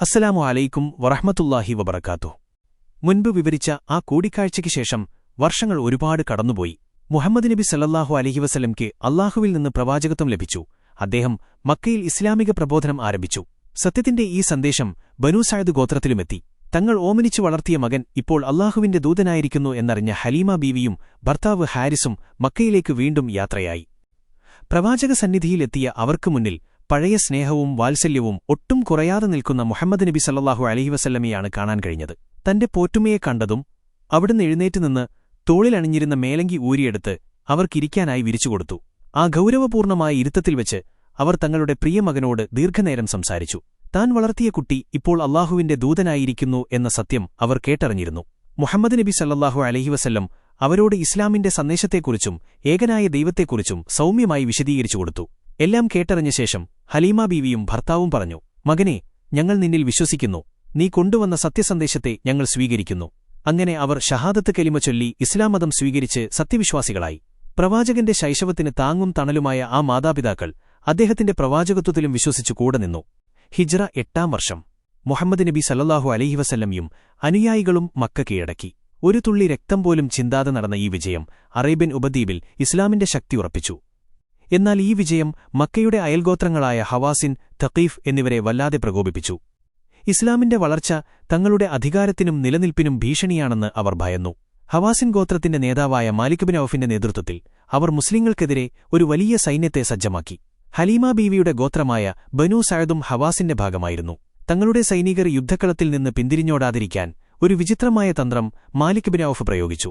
അസ്സലാമു അലൈക്കും വറഹ്മത്തുള്ളാഹി വബറക്കാത്തു മുൻപ് വിവരിച്ച ആ കൂടിക്കാഴ്ചയ്ക്ക് ശേഷം വർഷങ്ങൾ ഒരുപാട് കടന്നുപോയി. മുഹമ്മദ് നബി സല്ലല്ലാഹു അലഹി വസ്ലംക്ക് അള്ളാഹുവിൽ നിന്ന് പ്രവാചകത്വം ലഭിച്ചു. അദ്ദേഹം മക്കയിൽ ഇസ്ലാമിക പ്രബോധനം ആരംഭിച്ചു. സത്യത്തിന്റെ ഈ സന്ദേശം ബനൂ സായദ് ഗോത്രത്തിലുമെത്തി. തങ്ങൾ ഓമനിച്ചു വളർത്തിയ മകൻ ഇപ്പോൾ അള്ളാഹുവിന്റെ ദൂതനായിരിക്കുന്നു എന്നറിഞ്ഞ ഹലീമ ബീവിയും ഭർത്താവ് ഹാരിസും മക്കയിലേക്ക് വീണ്ടും യാത്രയായി. പ്രവാചക സന്നിധിയിലെത്തിയ അവർക്കു മുന്നിൽ പഴയ സ്നേഹവും വാത്സല്യവും ഒട്ടും കുറയാതെ നിൽക്കുന്ന മുഹമ്മദ് നബി സല്ലാഹു അലഹി വസല്ലമയാണ് കാണാൻ കഴിഞ്ഞത്. തന്റെ പോറ്റുമയെ കണ്ടതും അവിടുന്ന് എഴുന്നേറ്റ് നിന്ന് തോളിലണിഞ്ഞിരുന്ന മേലങ്കി ഊരിയെടുത്ത് അവർക്കിരിക്കാനായി വിരിച്ചുകൊടുത്തു ആ ഗൗരവപൂർണമായ ഇരുത്തത്തിൽ വെച്ച് അവർ തങ്ങളുടെ പ്രിയമകനോട് ദീർഘനേരം സംസാരിച്ചു. താൻ വളർത്തിയ കുട്ടി ഇപ്പോൾ അള്ളാഹുവിന്റെ ദൂതനായിരിക്കുന്നു എന്ന സത്യം അവർ കേട്ടറിഞ്ഞിരുന്നു. മുഹമ്മദ് നബി സല്ലാഹു അലഹി വസല്ലം അവരോട് ഇസ്ലാമിന്റെ സന്ദേശത്തെക്കുറിച്ചും ഏകനായ ദൈവത്തെക്കുറിച്ചും സൗമ്യമായി വിശദീകരിച്ചു കൊടുത്തു. എല്ലാം കേട്ടറിഞ്ഞ ശേഷം ഹലീമ ബീവിയും ഭർത്താവും പറഞ്ഞു മകനെ ഞങ്ങൾ നിന്നിൽ വിശ്വസിക്കുന്നു. നീ കൊണ്ടുവന്ന സത്യസന്ദേശത്തെ ഞങ്ങൾ സ്വീകരിക്കുന്നു. അങ്ങനെ അവർ ഷഹാദത്ത് കലിമ ചൊല്ലി ഇസ്ലാം മതം സ്വീകരിച്ച് സത്യവിശ്വാസികളായി. പ്രവാചകന്റെ ശൈശവത്തിന് താങ്ങും തണലുമായ ആ മാതാപിതാക്കൾ അദ്ദേഹത്തിന്റെ പ്രവാചകത്വത്തിലും വിശ്വസിച്ചു കൂടെ നിന്നു. ഹിജ്റ എട്ടാം വർഷം. മുഹമ്മദ് നബി സല്ലാഹു അലഹി വസല്ലമ്മയും അനുയായികളും മക്ക കീഴടക്കി ഒരു തുള്ളി രക്തം പോലും ചിന്താതെ നടന്ന ഈ വിജയം അറേബ്യൻ ഉപദ്വീപിൽ ഇസ്ലാമിന്റെ ശക്തി ഉറപ്പിച്ചു. എന്നാൽ ഈ വിജയം മക്കയുടെ അയൽഗോത്രങ്ങളായ ഹവാസിൻ തഖീഫ് എന്നിവരെ വല്ലാതെ പ്രകോപിപ്പിച്ചു. ഇസ്ലാമിന്റെ വളർച്ച തങ്ങളുടെ അധികാരത്തിനും നിലനിൽപ്പിനും ഭീഷണിയാണെന്ന് അവർ ഭയന്നു. ഹവാസിൻ ഗോത്രത്തിന്റെ നേതാവായ മാലിക് ബിൻ ഔഫിന്റെ നേതൃത്വത്തിൽ അവർ മുസ്ലിങ്ങൾക്കെതിരെ ഒരു വലിയ സൈന്യത്തെ സജ്ജമാക്കി. ഹലീമ ബീവിയുടെ ഗോത്രമായ ബനു സയദും ഹവാസിന്റെ ഭാഗമായിരുന്നു. തങ്ങളുടെ സൈനികർ യുദ്ധക്കളത്തിൽ നിന്ന് പിന്തിരിഞ്ഞോടാതിരിക്കാൻ ഒരു വിചിത്രമായ തന്ത്രം മാലിക് ബിൻ ഔഫ് പ്രയോഗിച്ചു.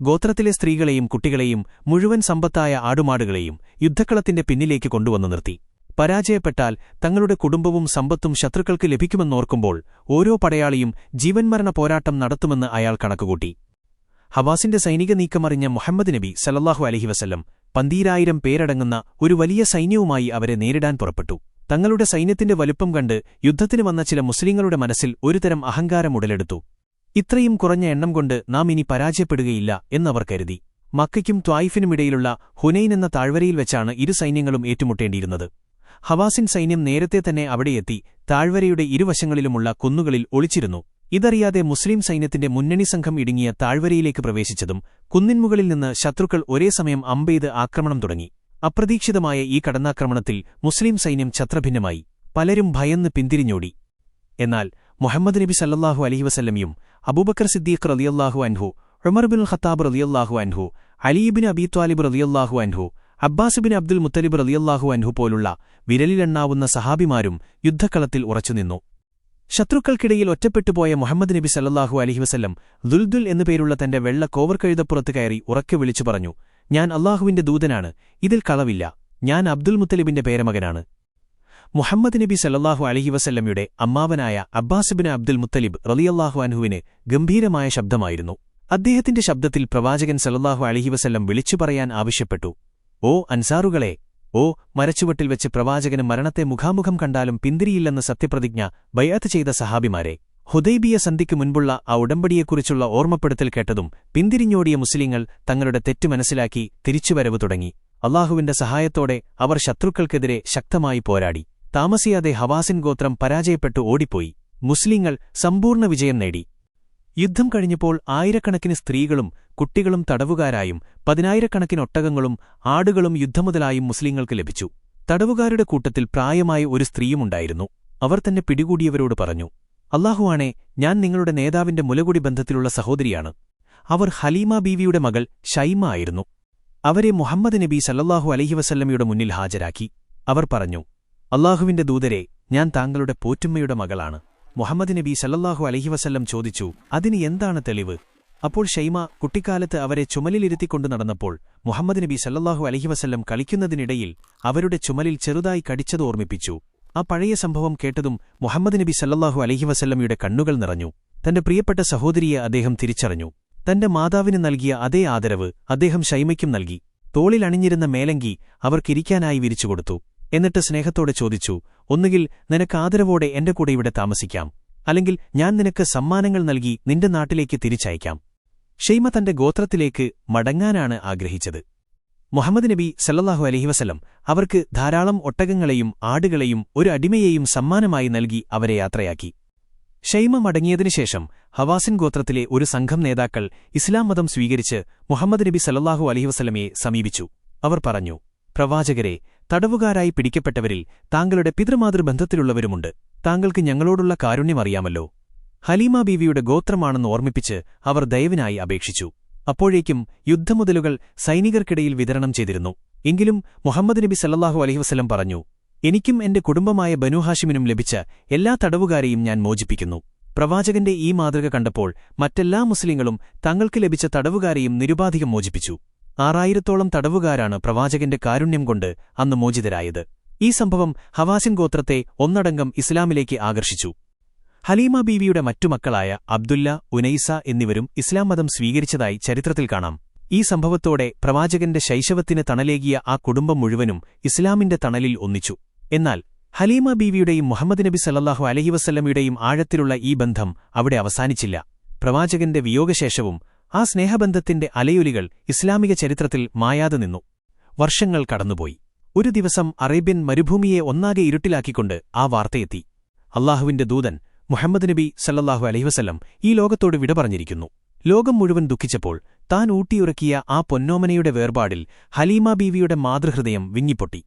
ഗോത്രത്തിലെ സ്ത്രീകളെയും കുട്ടികളെയും മുഴുവൻ സമ്പത്തായ ആടുമാടുകളെയും യുദ്ധക്കളത്തിന്റെ പിന്നിലേക്ക് കൊണ്ടുവന്നു നിർത്തി. പരാജയപ്പെട്ടാൽ തങ്ങളുടെ കുടുംബവും സമ്പത്തും ശത്രുക്കൾക്ക് ലഭിക്കുമെന്നോർക്കുമ്പോൾ ഓരോ പടയാളിയും ജീവൻമരണ പോരാട്ടം നടത്തുമെന്ന് അയാൾ കണക്കുകൂട്ടി. ഹവാസിന്റെ സൈനിക നീക്കമറിഞ്ഞ മുഹമ്മദ് നബി സലല്ലാഹു അലഹി വസല്ലം പന്തീരായിരം പേരടങ്ങുന്ന ഒരു വലിയ സൈന്യവുമായി അവരെ നേരിടാൻ പുറപ്പെട്ടു. തങ്ങളുടെ സൈന്യത്തിന്റെ വലുപ്പം കണ്ട് യുദ്ധത്തിന് വന്ന ചില മുസ്ലിങ്ങളുടെ മനസ്സിൽ ഒരുതരം അഹങ്കാരം ഉടലെടുത്തു. ഇത്രയും കുറഞ്ഞ എണ്ണം കൊണ്ട് നാം ഇനി പരാജയപ്പെടുകയില്ല എന്നവർ കരുതി. മക്കയ്ക്കും ത്വായിഫിനുമിടയിലുള്ള ഹുനൈൻ എന്ന താഴ്വരയിൽ വെച്ചാണ് ഇരു സൈന്യങ്ങളും ഏറ്റുമുട്ടേണ്ടിയിരുന്നത്. ഹവാസിൻ സൈന്യം നേരത്തെ തന്നെ അവിടെയെത്തി താഴ്വരയുടെ ഇരുവശങ്ങളിലുമുള്ള കുന്നുകളിൽ ഒളിച്ചിരുന്നു. ഇതറിയാതെ മുസ്ലിം സൈന്യത്തിന്റെ മുന്നണി സംഘം ഇടുങ്ങിയ താഴ്വരയിലേക്ക് പ്രവേശിച്ചതും കുന്നിൻമുകളിൽ നിന്ന് ശത്രുക്കൾ ഒരേ സമയം അമ്പെയ്ത് ആക്രമണം തുടങ്ങി. അപ്രതീക്ഷിതമായ ഈ കടന്നാക്രമണത്തിൽ മുസ്ലിം സൈന്യം ഛത്രഭിന്നമായി. പലരും ഭയന്ന് പിന്തിരിഞ്ഞോടി. എന്നാൽ മുഹമ്മദ് നബി സല്ലാഹു അലഹി വസല്ലമിയും അബൂബക്കർ സിദ്ദീഖ് റലിയല്ലാഹു അൻഹു ഉമർ ബിൻ ഖത്താബ് റലിയല്ലാഹു അൻഹു അലീബിൻ അബീത്വാലിബ് റലിയല്ലാഹു അൻഹു അബ്ബാസുബിൻ അബ്ദുൽ മുത്തലിബ് റലിയല്ലാഹു അൻഹു പോലുള്ള വിരലിലെണ്ണാവുന്ന സഹാബിമാരും യുദ്ധക്കളത്തിൽ ഉറച്ചുനിന്നു. ശത്രുക്കൾക്കിടയിൽ ഒറ്റപ്പെട്ടുപോയ മുഹമ്മദ് നബി സല്ലാഹു അലഹി വസല്ലം ദുൽദുൽ എന്നുപേരുള്ള തന്റെ വെള്ള കോവർക്കഴുതപ്പുറത്ത് കയറി ഉറക്കെ വിളിച്ചു പറഞ്ഞു ഞാൻ അള്ളാഹുവിന്റെ ദൂതനാണ് ഇതിൽ കളവില്ല ഞാൻ അബ്ദുൽ മുത്തലിബിന്റെ പേരമകനാണ്. മുഹമ്മദ് നബി സല്ലാഹു അലഹി വസല്ലമ്മയുടെ അമ്മാവനായ അബ്ബാസുബിന് അബ്ദുൽ മുത്തലിബ് റലിയല്ലാഹു അൻഹുവിന് ഗംഭീരമായ ശബ്ദമായിരുന്നു. അദ്ദേഹത്തിന്റെ ശബ്ദത്തിൽ പ്രവാചകൻ സല്ലാഹു അലഹി വസല്ലം വിളിച്ചു പറയാൻ ആവശ്യപ്പെട്ടു. ഓ അൻസാറുകളെ ഓ മരച്ചുവട്ടിൽ വെച്ച് പ്രവാചകന് മരണത്തെ മുഖാമുഖം കണ്ടാലും പിന്തിരിയില്ലെന്ന് സത്യപ്രതിജ്ഞ ബയാത്ത് ചെയ്ത സഹാബിമാരെ ഹുദൈബിയ സന്ധിക്ക് മുൻപുള്ള ആ ഉടമ്പടിയെക്കുറിച്ചുള്ള ഓർമ്മപ്പെടുത്തൽ കേട്ടതും പിന്തിരിഞ്ഞോടിയ മുസ്ലിങ്ങൾ തങ്ങളുടെ തെറ്റു മനസ്സിലാക്കി തിരിച്ചുവരവ് തുടങ്ങി. അള്ളാഹുവിന്റെ സഹായത്തോടെ അവർ ശത്രുക്കൾക്കെതിരെ ശക്തമായി പോരാടി. താമസിയാതെ ഹവാസിൻ ഗോത്രം പരാജയപ്പെട്ടു ഓടിപ്പോയി. മുസ്ലിങ്ങൾ സമ്പൂർണ വിജയം നേടി. യുദ്ധം കഴിഞ്ഞപ്പോൾ ആയിരക്കണക്കിന് സ്ത്രീകളും കുട്ടികളും തടവുകാരായും പതിനായിരക്കണക്കിന് ഒട്ടകങ്ങളും ആടുകളും യുദ്ധമുതലായും മുസ്ലിങ്ങൾക്ക് ലഭിച്ചു. തടവുകാരുടെ കൂട്ടത്തിൽ പ്രായമായ ഒരു സ്ത്രീയുമുണ്ടായിരുന്നു അവർ തന്നെ പിടികൂടിയവരോട് പറഞ്ഞു അള്ളാഹുവാണെ ഞാൻ നിങ്ങളുടെ നേതാവിന്റെ മുലകുടി ബന്ധത്തിലുള്ള സഹോദരിയാണ്. അവർ ഹലീമ ബീവിയുടെ മകൾ ഷൈമ ആയിരുന്നു. അവരെ മുഹമ്മദ് നബി സല്ലാഹു അലഹി വസല്ലമയുടെ മുന്നിൽ ഹാജരാക്കി. അവർ പറഞ്ഞു അള്ളാഹുവിന്റെ ദൂതരെ ഞാൻ താങ്കളുടെ പോറ്റുമ്മയുടെ മകളാണ്. മുഹമ്മദ് നബി സല്ലല്ലാഹു അലഹി വസല്ലം ചോദിച്ചു അതിന് എന്താണ് തെളിവ്? അപ്പോൾ ഷൈമ കുട്ടിക്കാലത്ത് അവരെ ചുമലിലിരുത്തിക്കൊണ്ടു നടന്നപ്പോൾ മുഹമ്മദ് നബി സല്ലല്ലാഹു അലഹി വസല്ലം കളിക്കുന്നതിനിടയിൽ അവരുടെ ചുമലിൽ ചെറുതായി കടിച്ചത് ഓർമ്മിപ്പിച്ചു. ആ പഴയ സംഭവം കേട്ടതും മുഹമ്മദ് നബി സല്ലല്ലാഹു അലഹി വസല്ലമയുടെ കണ്ണുകൾ നിറഞ്ഞു. തന്റെ പ്രിയപ്പെട്ട സഹോദരിയെ അദ്ദേഹം തിരിച്ചറിഞ്ഞു. തന്റെ മാതാവിന് നൽകിയ അതേ ആദരവ് അദ്ദേഹം ഷൈമയ്ക്കും നൽകി. തോളിലണിഞ്ഞിരുന്ന മേലങ്കി അവർക്കിരിക്കാനായി വിരിച്ചുകൊടുത്തു. എന്നിട്ട് സ്നേഹത്തോടെ ചോദിച്ചു ഒന്നുകിൽ നിനക്ക് ആദരവോടെ എന്റെ കൂടെ ഇവിടെ താമസിക്കാം അല്ലെങ്കിൽ ഞാൻ നിനക്ക് സമ്മാനങ്ങൾ നൽകി നിന്റെ നാട്ടിലേക്ക് തിരിച്ചയക്കാം. ഷെയ്മ തന്റെ ഗോത്രത്തിലേക്ക് മടങ്ങാനാണ് ആഗ്രഹിച്ചത്. മുഹമ്മദ് നബി സല്ലാഹു അലഹി വസല്ലം അവർക്ക് ധാരാളം ഒട്ടകങ്ങളെയും ആടുകളെയും ഒരു അടിമയെയും സമ്മാനമായി നൽകി അവരെ യാത്രയാക്കി. ഷെയ്മ മടങ്ങിയതിനുശേഷം ഹവാസിൻ ഗോത്രത്തിലെ ഒരു സംഘം നേതാക്കൾ ഇസ്ലാം മതം സ്വീകരിച്ച് മുഹമ്മദ് നബി സല്ലാഹു അലഹി വസല്ലമയെ സമീപിച്ചു. അവർ പറഞ്ഞു പ്രവാചകരെ തടവുകാരായി പിടിക്കപ്പെട്ടവരിൽ താങ്കളുടെ പിതൃമാതൃബന്ധത്തിലുള്ളവരുമുണ്ട്. താങ്കൾക്ക് ഞങ്ങളോടുള്ള കാരുണ്യം അറിയാമല്ലോ ഹലീമ ബീവിയുടെ ഗോത്രമാണെന്ന് ഓർമ്മിപ്പിച്ച് അവർ ദയവിനായി അപേക്ഷിച്ചു. അപ്പോഴേക്കും യുദ്ധമുതലുകൾ സൈനികർക്കിടയിൽ വിതരണം ചെയ്തിരുന്നു. എങ്കിലും മുഹമ്മദ് നബി സല്ലാഹു അലൈഹി വസല്ലം പറഞ്ഞു എനിക്കും എന്റെ കുടുംബമായ ബനുഹാഷിമിനും ലഭിച്ച എല്ലാ തടവുകാരെയും ഞാൻ മോചിപ്പിക്കുന്നു. പ്രവാചകന്റെ ഈ മാതൃക കണ്ടപ്പോൾ മറ്റെല്ലാ മുസ്ലിങ്ങളും തങ്ങൾക്ക് ലഭിച്ച തടവുകാരെയും നിരുപാധികം മോചിപ്പിച്ചു. ആറായിരത്തോളം തടവുകാരാണ് പ്രവാചകന്റെ കാരുണ്യം കൊണ്ട് അന്ന് മോചിതരായത്. ഈ സംഭവം ഹവാസിൻ ഗോത്രത്തെ ഒന്നടങ്കം ഇസ്ലാമിലേക്ക് ആകർഷിച്ചു. ഹലീമ ബീവിയുടെ മറ്റു മക്കളായ അബ്ദുല്ല ഉനൈസ എന്നിവരും ഇസ്ലാം മതം സ്വീകരിച്ചതായി ചരിത്രത്തിൽ കാണാം. ഈ സംഭവത്തോടെ പ്രവാചകന്റെ ശൈശവത്തിന് തണലേകിയ ആ കുടുംബം മുഴുവനും ഇസ്ലാമിന്റെ തണലിൽ ഒന്നിച്ചു. എന്നാൽ ഹലീമ ബീവിയുടെയും മുഹമ്മദ് നബി സല്ലാഹു അലഹി വസ്ല്ലമയുടെയും ആഴത്തിലുള്ള ഈ ബന്ധം അവിടെ അവസാനിച്ചില്ല. പ്രവാചകന്റെ വിയോഗശേഷവും ആ സ്നേഹബന്ധത്തിന്റെ അലയൊലികൾ ഇസ്ലാമിക ചരിത്രത്തിൽ മായാതെ നിന്നു. വർഷങ്ങൾ കടന്നുപോയി. ഒരു ദിവസം അറേബ്യൻ മരുഭൂമിയെ ഒന്നാകെ ഇരുട്ടിലാക്കിക്കൊണ്ട് ആ വാർത്തയെത്തി. അള്ളാഹുവിന്റെ ദൂതൻ മുഹമ്മദ് നബി സല്ലാഹു അലൈവസല്ലം ഈ ലോകത്തോട് വിട പറഞ്ഞിരിക്കുന്നു. ലോകം മുഴുവൻ ദുഃഖിച്ചപ്പോൾ താൻ ഊട്ടിയുറക്കിയ ആ പൊന്നോമനയുടെ വേർപാടിൽ ഹലീമ ബീവിയുടെ മാതൃഹൃദയം വിങ്ങിപ്പൊട്ടി.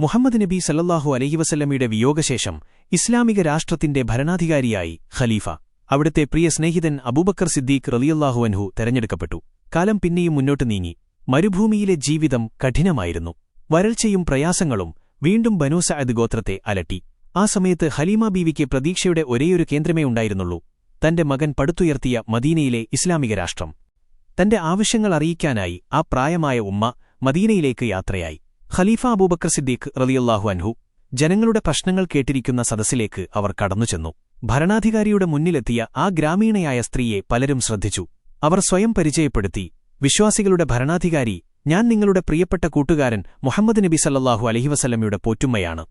മുഹമ്മദ് നബി സല്ലല്ലാഹു അലൈഹിവസല്ലമയുടെ വിയോഗശേഷം ഇസ്ലാമിക രാഷ്ട്രത്തിന്റെ ഭരണാധികാരിയായി ഖലീഫ. അവിടുത്തെ പ്രിയ സ്നേഹിതൻ അബൂബക്കർ സിദ്ദീഖ് റലിയല്ലാഹുവൻഹു തെരഞ്ഞെടുക്കപ്പെട്ടു. കാലം പിന്നെയും മുന്നോട്ട് നീങ്ങി. മരുഭൂമിയിലെ ജീവിതം കഠിനമായിരുന്നു. വരൾച്ചയും പ്രയാസങ്ങളും വീണ്ടും ബനൂ സഅദ് ഗോത്രത്തെ അലട്ടി. ആ സമയത്ത് ഹലീമ ബീവിക്ക് പ്രതീക്ഷയുടെ ഒരേയൊരു കേന്ദ്രമേ ഉണ്ടായിരുന്നുള്ളൂ. തന്റെ മകൻ പടുത്തുയർത്തിയ മദീനയിലെ ഇസ്ലാമിക രാഷ്ട്രം. തന്റെ ആവശ്യങ്ങൾ അറിയിക്കാനായി ആ പ്രായമായ ഉമ്മ മദീനയിലേക്ക് യാത്രയായി. ഖലീഫ അബൂബക്കർ സിദ്ദീഖ് റലിയല്ലാഹു അൻഹു ജനങ്ങളുടെ പ്രശ്നങ്ങൾ കേട്ടിരിക്കുന്ന സദസ്സിലേക്ക് അവർ കടന്നുചെന്നു. ഭരണാധികാരിയുടെ മുന്നിലെത്തിയ ആ ഗ്രാമീണയായ സ്ത്രീയെ പലരും ശ്രദ്ധിച്ചു. അവർ സ്വയം പരിചയപ്പെടുത്തി വിശ്വാസികളുടെ ഭരണാധികാരി ഞാൻ നിങ്ങളുടെ പ്രിയപ്പെട്ട കൂട്ടുകാരൻ മുഹമ്മദ് നബി സല്ലാഹു അലഹിവസല്ലമ്മയുടെ പോറ്റുമ്മയാണ്.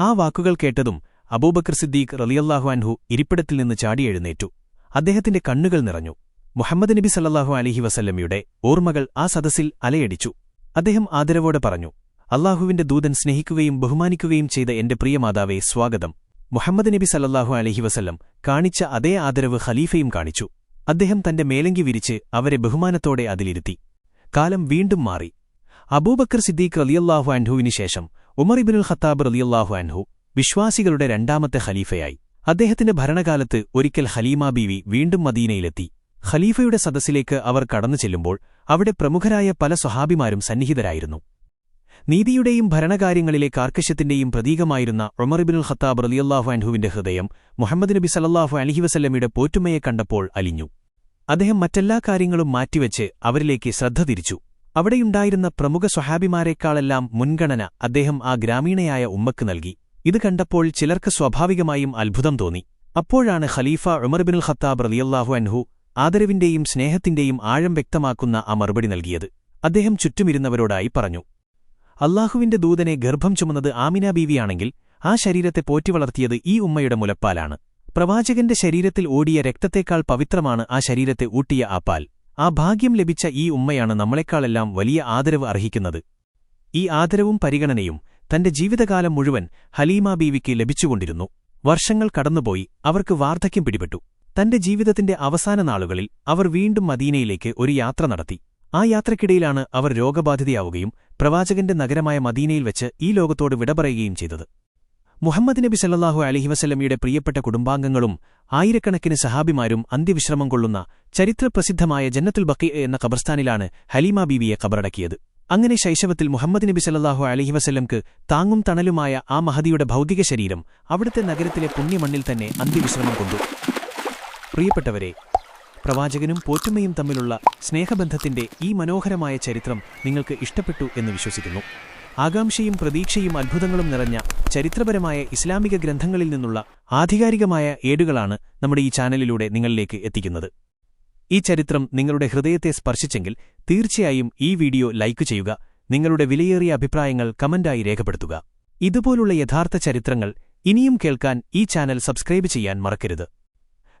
ആ വാക്കുകൾ കേട്ടതും അബൂബക്കർ സിദ്ദീഖ് റലിയല്ലാഹു അൻഹു ഇരിപ്പിടത്തിൽ നിന്ന് ചാടിയെഴുന്നേറ്റു അദ്ദേഹത്തിന്റെ കണ്ണുകൾ നിറഞ്ഞു. മുഹമ്മദ് നബി സല്ലാഹു അലഹി വസല്ലമ്മയുടെ ഓർമ്മകൾ ആ സദസ്സിൽ അലയടിച്ചു. അദ്ദേഹം ആദരവോടെ പറഞ്ഞു അള്ളാഹുവിന്റെ ദൂതൻ സ്നേഹിക്കുകയും ബഹുമാനിക്കുകയും ചെയ്ത എന്റെ പ്രിയമാതാവെ സ്വാഗതം. മുഹമ്മദ് നബി സല്ലാഹു അലഹി വസല്ലം കാണിച്ച അതേ ആദരവ് ഖലീഫയും കാണിച്ചു. അദ്ദേഹം തന്റെ മേലങ്കി വിരിച്ച് അവരെ ബഹുമാനത്തോടെ അതിലിരുത്തി. കാലം വീണ്ടും മാറി. അബൂബക്കർ സിദ്ദീഖ് റലിയല്ലാഹു അൻഹുവിനു ശേഷം ഉമർ ഇബിനുൽ ഖത്താബ് റലിയല്ലാഹു അൻഹു വിശ്വാസികളുടെ രണ്ടാമത്തെ ഖലീഫയായി. അദ്ദേഹത്തിന്റെ ഭരണകാലത്ത് ഒരിക്കൽ ഹലീമ ബീവി വീണ്ടും മദീനയിലെത്തി. ഖലീഫയുടെ സദസ്സിലേക്ക് അവർ കടന്നു ചെല്ലുമ്പോൾ അവിടെ പ്രമുഖരായ പല സ്വഹാബിമാരും സന്നിഹിതരായിരുന്നു. നീതിയുടെയും ഭരണകാര്യങ്ങളിലെ കാർക്കശ്യത്തിന്റെയും പ്രതീകമായിരുന്ന ഒമറിബിനുൽ ഖത്താബ് റലിയല്ലാഹു അൻഹുവിന്റെ ഹൃദയം മുഹമ്മദ് നബി സല്ലാഹു അലഹിവസല്ലമയുടെ പോറ്റുമയെ കണ്ടപ്പോൾ അലിഞ്ഞു. അദ്ദേഹം മറ്റെല്ലാ കാര്യങ്ങളും മാറ്റിവെച്ച് അവരിലേക്ക് ശ്രദ്ധ തിരിച്ചു. അവിടെയുണ്ടായിരുന്ന പ്രമുഖ സ്വഹാബിമാരെക്കാളെല്ലാം മുൻഗണന അദ്ദേഹം ആ ഗ്രാമീണയായ ഉമ്മക്ക് നൽകി. ഇത് കണ്ടപ്പോൾ ചിലർക്ക് സ്വാഭാവികമായും അത്ഭുതം തോന്നി. അപ്പോഴാണ് ഖലീഫ ഉമർബിനുൽ ഖത്താബ് റലിയല്ലാഹു അൻഹു ആദരവിന്റെയും സ്നേഹത്തിന്റെയും ആഴം വ്യക്തമാക്കുന്ന ആ മറുപടി നൽകിയത്. അദ്ദേഹം ചുറ്റുമിരുന്നവരോടായി പറഞ്ഞു അള്ളാഹുവിന്റെ ദൂതനെ ഗർഭം ചുമന്നത് ആമിന ബീവിയാണെങ്കിൽ ആ ശരീരത്തെ പോറ്റിവളർത്തിയത് ഈ ഉമ്മയുടെ മുലപ്പാലാണ്. പ്രവാചകന്റെ ശരീരത്തിൽ ഓടിയ രക്തത്തേക്കാൾ പവിത്രമാണ് ആ ശരീരത്തെ ഊട്ടിയ ആ പാൽ. ആ ഭാഗ്യം ലഭിച്ച ഈ ഉമ്മയാണ് നമ്മളെക്കാളെല്ലാം വലിയ ആദരവ് അർഹിക്കുന്നത്. ഈ ആദരവും പരിഗണനയും തന്റെ ജീവിതകാലം മുഴുവൻ ഹലീമ ബീവിക്ക് ലഭിച്ചുകൊണ്ടിരുന്നു. വർഷങ്ങൾ കടന്നുപോയി അവർക്ക് വാർദ്ധക്യം പിടിപെട്ടു. തന്റെ ജീവിതത്തിന്റെ അവസാന നാളുകളിൽ അവർ വീണ്ടും മദീനയിലേക്ക് ഒരു യാത്ര നടത്തി. ആ യാത്രക്കിടയിലാണ് അവർ രോഗബാധിതയാവുകയും പ്രവാചകന്റെ നഗരമായ മദീനയിൽ വെച്ച് ഈ ലോകത്തോട് വിട പറയുകയും ചെയ്തത്. മുഹമ്മദ് നബി സല്ലാഹു അലഹി വസല്ലമിയുടെ പ്രിയപ്പെട്ട കുടുംബാംഗങ്ങളും ആയിരക്കണക്കിന് സഹാബിമാരും അന്ത്യവിശ്രമം കൊള്ളുന്ന ചരിത്രപ്രസിദ്ധമായ ജന്നത്തുൽ ബക്കി എന്ന ഖബർസ്ഥാനിലാണ് ഹലീമ ബീവിയെ ഖബറടക്കിയത്. അങ്ങനെ ശൈശവത്തിൽ മുഹമ്മദ് നബി സല്ലാഹു അലഹി വസല്ലംക്ക് താങ്ങും തണലുമായ ആ മഹദിയുടെ ഭൗതിക ശരീരം അവിടുത്തെ നഗരത്തിലെ പുണ്യമണ്ണിൽ തന്നെ അന്ത്യവിശ്രമം കൊണ്ടു. പ്രിയപ്പെട്ടവരെ പ്രവാചകനും പോറ്റുമ്മയും തമ്മിലുള്ള സ്നേഹബന്ധത്തിന്റെ ഈ മനോഹരമായ ചരിത്രം നിങ്ങൾക്ക് ഇഷ്ടപ്പെട്ടു എന്ന് വിശ്വസിക്കുന്നു. ആകാംക്ഷയും പ്രതീക്ഷയും അത്ഭുതങ്ങളും നിറഞ്ഞ ചരിത്രപരമായ ഇസ്ലാമിക ഗ്രന്ഥങ്ങളിൽ നിന്നുള്ള ആധികാരികമായ ഏടുകളാണ് നമ്മുടെ ഈ ചാനലിലൂടെ നിങ്ങളിലേക്ക് എത്തിക്കുന്നത്. ഈ ചരിത്രം നിങ്ങളുടെ ഹൃദയത്തെ സ്പർശിച്ചെങ്കിൽ തീർച്ചയായും ഈ വീഡിയോ ലൈക്ക് ചെയ്യുക നിങ്ങളുടെ വിലയേറിയ അഭിപ്രായങ്ങൾ കമന്റായി രേഖപ്പെടുത്തുക. ഇതുപോലുള്ള യഥാർത്ഥ ചരിത്രങ്ങൾ ഇനിയും കേൾക്കാൻ ഈ ചാനൽ സബ്സ്ക്രൈബ് ചെയ്യാൻ മറക്കരുത്.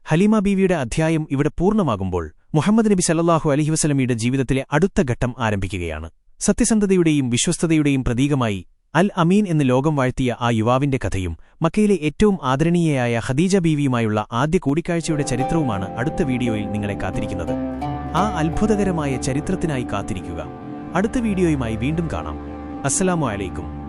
ഹലീമ ബീവിയുടെ അധ്യായം ഇവിടെ പൂർണമാകുമ്പോൾ മുഹമ്മദ് നബി സല്ലാഹു അലഹിവസലമിയുടെ ജീവിതത്തിലെ അടുത്ത ഘട്ടം ആരംഭിക്കുകയാണ്. സത്യസന്ധതയുടെയും വിശ്വസ്തതയുടെയും പ്രതീകമായി അൽ അമീൻ എന്ന് ലോകം വാഴ്ത്തിയ ആ യുവാവിന്റെ കഥയും മക്കയിലെ ഏറ്റവും ആദരണീയയായ ഖദീജ ബീവിയുമായുള്ള ആദ്യ കൂടിക്കാഴ്ചയുടെ ചരിത്രവുമാണ് അടുത്ത വീഡിയോയിൽ നിങ്ങളെ കാത്തിരിക്കുന്നത്. ആ അത്ഭുതകരമായ ചരിത്രത്തിനായി കാത്തിരിക്കുക. അടുത്ത വീഡിയോയുമായി വീണ്ടും കാണാം. അസ്സലാമു അലൈക്കും.